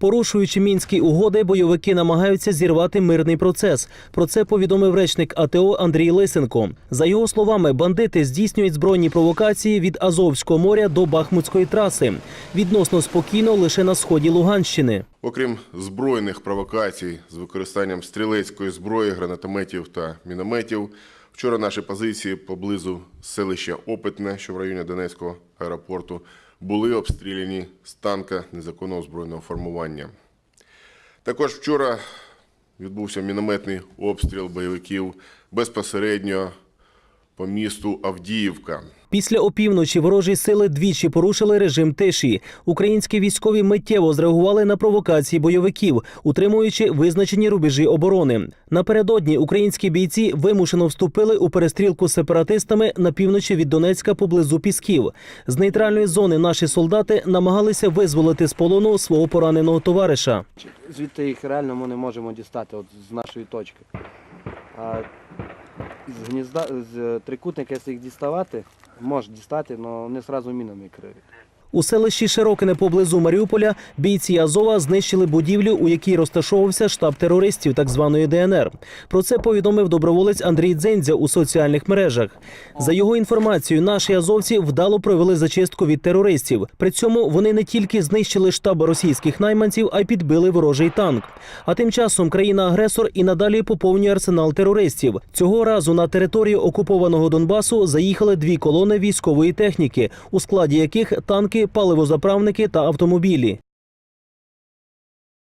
Порушуючи мінські угоди, бойовики намагаються зірвати мирний процес. Про це повідомив речник АТО Андрій Лисенко. За його словами, бандити здійснюють збройні провокації від Азовського моря до Бахмутської траси. Відносно спокійно лише на сході Луганщини. Окрім збройних провокацій з використанням стрілецької зброї, гранатометів та мінометів, вчора наші позиції поблизу селища Опитне, що в районі Донецького аеропорту, були обстріляні з танка незаконного збройного формування. Також вчора відбувся мінометний обстріл бойовиків безпосередньо по місту Авдіївка. Після опівночі ворожі сили двічі порушили режим тиші. Українські військові миттєво зреагували на провокації бойовиків, утримуючи визначені рубежі оборони. Напередодні українські бійці вимушено вступили у перестрілку з сепаратистами на півночі від Донецька поблизу Пісків. З нейтральної зони наші солдати намагалися визволити з полону свого пораненого товариша. Звідти їх реально ми не можемо дістати от з нашої точки. З гнізда, з трикутника, якщо їх діставати, можеш дістати, але вони одразу мінами криють. У селищі Широкине поблизу Маріуполя бійці Азова знищили будівлю, у якій розташовувався штаб терористів так званої ДНР. Про це повідомив доброволець Андрій Дзендзя у соціальних мережах. За його інформацією, наші азовці вдало провели зачистку від терористів. При цьому вони не тільки знищили штаб російських найманців, а й підбили ворожий танк. А тим часом країна-агресор і надалі поповнює арсенал терористів. Цього разу на територію окупованого Донбасу заїхали дві колони військової техніки, у складі яких танки, паливозаправники та автомобілі.